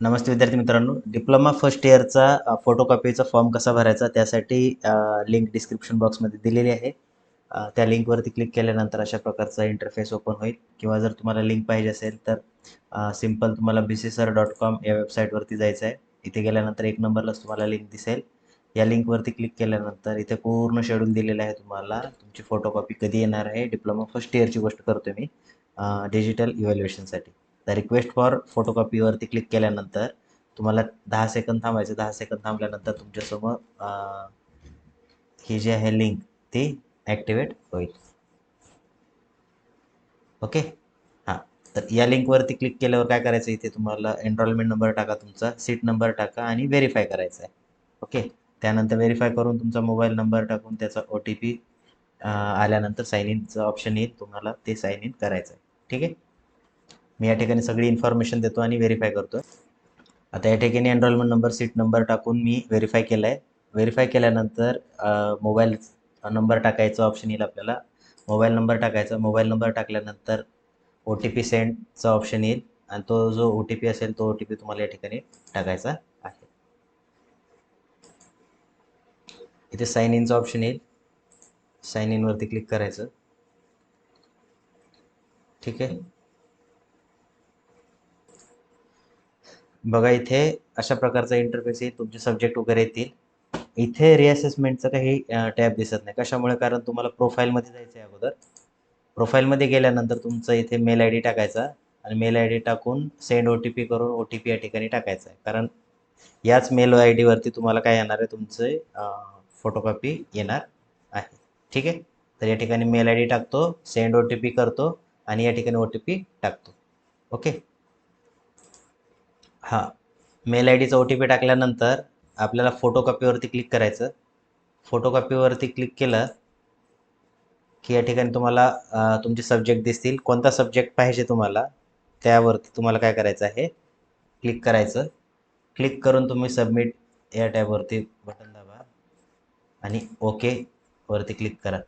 नमस्ते विद्यार्थी मित्रांनो. Diploma first इयरचा फोटोकॉपीचा फॉर्म कसा भरायचा त्यासाठी लिंक डिस्क्रिप्शन बॉक्समध्ये दिलेली आहे. त्या लिंकवरती क्लिक केल्यानंतर अशा प्रकारचा इंटरफेस ओपन होईल. किंवा जर तुम्हाला लिंक पाहिजे असेल तर सिंपल तुम्हाला B C sir dot com या वेबसाईटवरती जायचं आहे. इथे गेल्यानंतर एक नंबरलाच तुम्हाला लिंक दिसेल. या लिंकवरती क्लिक केल्यानंतर इथे पूर्ण शेड्यूल दिलेलं आहे तुम्हाला. तुमची फोटोकॉपी कधी येणार आहे? डिप्लोमा फर्स्ट इयरची गोष्ट करतो मी. डिजिटल इव्हॅल्युएशनसाठी तर रिक्वेस्ट फॉर फोटोकॉपीवरती क्लिक केल्यानंतर तुम्हाला दहा सेकंद थांबायचं. दहा सेकंद थांबल्यानंतर तुमच्यासमोर ही जी आहे लिंक ती ॲक्टिवेट होईल. ओके हां. तर या लिंकवरती क्लिक केल्यावर काय करायचं? इथे तुम्हाला एनरोलमेंट नंबर टाका तुमचा सीट नंबर टाका आणि व्हेरीफाय करायचं आहे. ओके त्यानंतर व्हेरीफाय करून तुमचा मोबाईल नंबर टाकून त्याचा ओ टी पी आल्यानंतर साईन इनचं ऑप्शन येईल. तुम्हाला ते साईन इन करायचं आहे. ठीक आहे? मी या ठिकाणी सगळी इन्फॉर्मेशन देतो आणि व्हेरीफाय करतो. आता या ठिकाणी एनरोलमेंट नंबर सीट नंबर टाकून मी व्हेरीफाय केलं आहे व्हेरीफाय केल्यानंतर मोबाईल नंबर टाकायचा ऑप्शन येईल आपल्याला. मोबाईल नंबर टाकायचा. मोबाईल नंबर टाकल्यानंतर ओ टी पी सेंडचा ऑप्शन येईल. आणि तो जो ओ टी पी असेल तो ओ टी पी तुम्हाला या ठिकाणी टाकायचा आहे. इथे साईन इनचा ऑप्शन येईल. साईन इनवरती क्लिक करायचं. ठीक आहे? बघा इथे अशा प्रकारचा इंटरफेस येईल तुमचे सब्जेक्ट वगैरे येतील. इथे रिअसेसमेंटचं काही टॅब दिसत नाही. कशामुळे? कारण तुम्हाला प्रोफाईलमध्ये जायचं आहे अगोदर. प्रोफाईलमध्ये गेल्यानंतर तुमचं इथे मेल आय डी टाकायचा आणि मेल आय डी टाकून सेंड ओ टी पी करून ओ टी पी या ठिकाणी टाकायचा आहे. कारण याच मेल आय डीवरती तुम्हाला काय येणार आहे? तुमचे फोटोकॉपी येणार आहे. ठीक आहे? तर या ठिकाणी मेल आय डी टाकतो सेंड ओ टी पी करतो आणि या ठिकाणी ओ टी पी टाकतो. ओके हां. मेल आय डीचा ओ टी पी टाकल्यानंतर आपल्याला फोटोकॉपीवरती क्लिक करायचं. फोटोकॉपीवरती क्लिक केलं की या ठिकाणी तुम्हाला तुमचे सब्जेक्ट दिसतील. कोणता सब्जेक्ट पाहिजे तुम्हाला त्यावरती तुम्हाला काय करायचं आहे? क्लिक करायचं. क्लिक करून तुम्ही सबमिट या टॅबवरती बटन दाबा आणि ओके वरती क्लिक करा.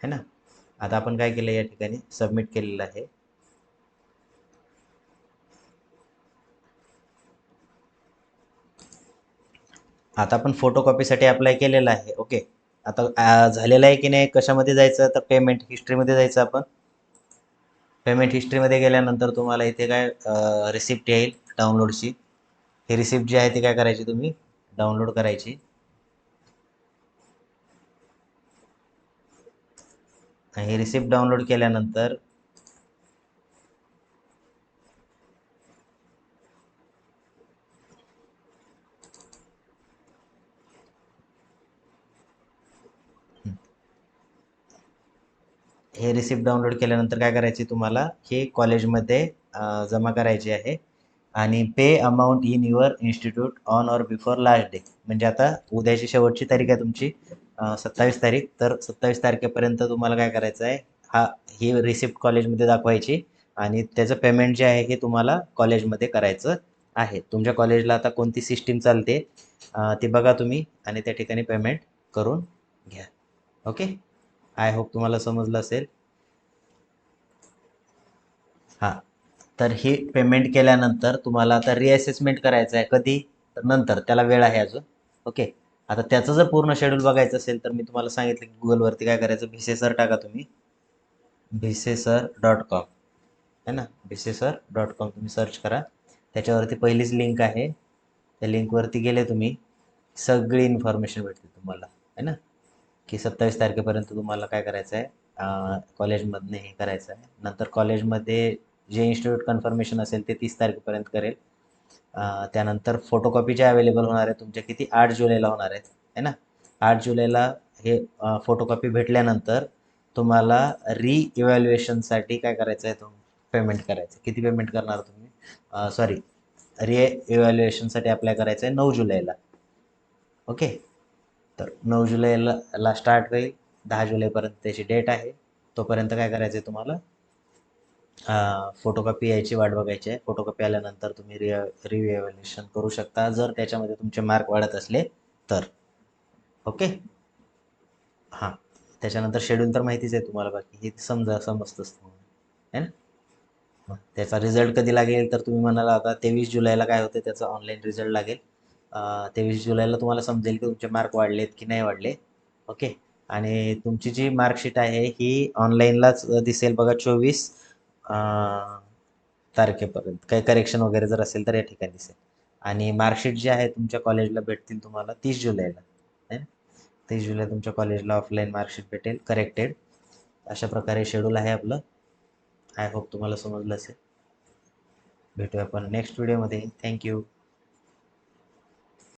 है ना? आता आपण काय केलं या ठिकाणी? सबमिट केलेलं आहे. आता आपण फोटोकॉपीसाठी अप्लाय केलेलं आहे. ओके आता झालेलं आहे की नाही कशामध्ये जायचं तर पेमेंट हिस्ट्रीमध्ये जायचं आपण. पेमेंट हिस्ट्रीमध्ये गेल्यानंतर तुम्हाला इथे काय रिसिप्ट येईल डाउनलोडची ही रिसिप्ट जी आहे ती काय करायची तुम्ही? डाउनलोड करायची. ही रिसिप्ट डाउनलोड केल्यानंतर हे रिसिप्ट डाउनलोड केल्यानंतर काय करायचे तुम्हाला? हे कॉलेजमध्ये जमा करायचे आहे. आणि pay amount in your institute on or before last day म्हणजे आता उद्याची शेवटची तारीख आहे तुमची सत्तावीस तारीख. तर सत्तावीस तारखेपर्यंत तुम्हाला काय करायचं आहे? हा ही रिसिप्ट कॉलेजमध्ये दाखवायची. आणि त्याचं पेमेंट जे आहे हे तुम्हाला कॉलेजमध्ये करायचं आहे. तुमच्या कॉलेजला आता कोणती सिस्टीम चालते? ती बघा तुम्ही आणि त्या ठिकाणी पेमेंट करून घ्या. ओके आय होप तुम्हाला समजलं असेल. हां तर ही पेमेंट केल्यानंतर तुम्हाला आता रिअसेसमेंट करायचं आहे कधी? तर नंतर त्याला वेळ आहे अजून. ओके आता त्याचं जर पूर्ण शेड्यूल बघायचं असेल तर मी तुम्हाला सांगितलं की गुगलवरती काय करायचं? भिसेसर टाका तुम्ही. भिसेसर डॉट कॉम है ना? भिसेसर डॉट कॉम तुम्ही सर्च करा. त्याच्यावरती पहिलीच लिंक आहे. त्या लिंकवरती गेले तुम्ही. सगळी इन्फॉर्मेशन भेटते तुम्हाला. है ना? की सत्तावीस तारखेपर्यंत तुम्हाला काय करायचं आहे कॉलेजमधनं हे करायचं आहे नंतर कॉलेजमध्ये जे इन्स्टिट्यूट कन्फर्मेशन असेल ते तीस तारखेपर्यंत करेल. त्यानंतर फोटोकॉपी जे अवेलेबल होणार आहे तुमच्या किती? आठ जुलैला होणार आहेत. है ना? आठ जुलैला हे फोटोकॉपी भेटल्यानंतर तुम्हाला री इव्हॅल्युएशनसाठी काय करायचं आहे तुम पेमेंट करायचं किती पेमेंट करणार तुम्ही? सॉरी री इव्हॅल्युएशनसाठी अप्लाय करायचं आहे नऊ जुलैला. ओके? तर नऊ जुलैला ला स्टार्ट होईल. दहा जुलैपर्यंत त्याची डेट आहे. तोपर्यंत काय करायचं आहे तुम्हाला फोटोकॉपी यायची वाट बघायची आहे. फोटोकॉपी आल्यानंतर तुम्ही रिअ रिव्हॅल्युएशन करू शकता. जर त्याच्यामध्ये तुमचे मार्क वाढत असले तर. ओके हां. त्याच्यानंतर शेड्यूल तर माहितीच आहे तुम्हाला बाकी हे समजा समजतंच तुम्हाला. है ना? त्याचा रिझल्ट कधी लागेल? तर तुम्ही म्हणाला आता तेवीस जुलैला काय होतं त्याचा ऑनलाईन रिझल्ट लागेल. तेवीस जुलैला तुम्हाला समजेल की तुमचे मार्क वाढलेत की नाही वाढले ओके आणि तुमची जी मार्कशीट आहे ही ऑनलाईनलाच दिसेल बघा चोवीस तारखेपर्यंत. काही करेक्शन वगैरे जर असेल तर या ठिकाणी दिसेल. आणि मार्कशीट जी आहे तुमच्या कॉलेजला भेटतील तुम्हाला तीस जुलैला. तीस जुलै तुमच्या कॉलेजला ऑफलाईन मार्कशीट भेटेल करेक्टेड अशा प्रकारे शेड्यूल आहे आपलं. आय होप तुम्हाला समजलं असेल. भेटूया आपण नेक्स्ट व्हिडिओमध्ये थँक्यू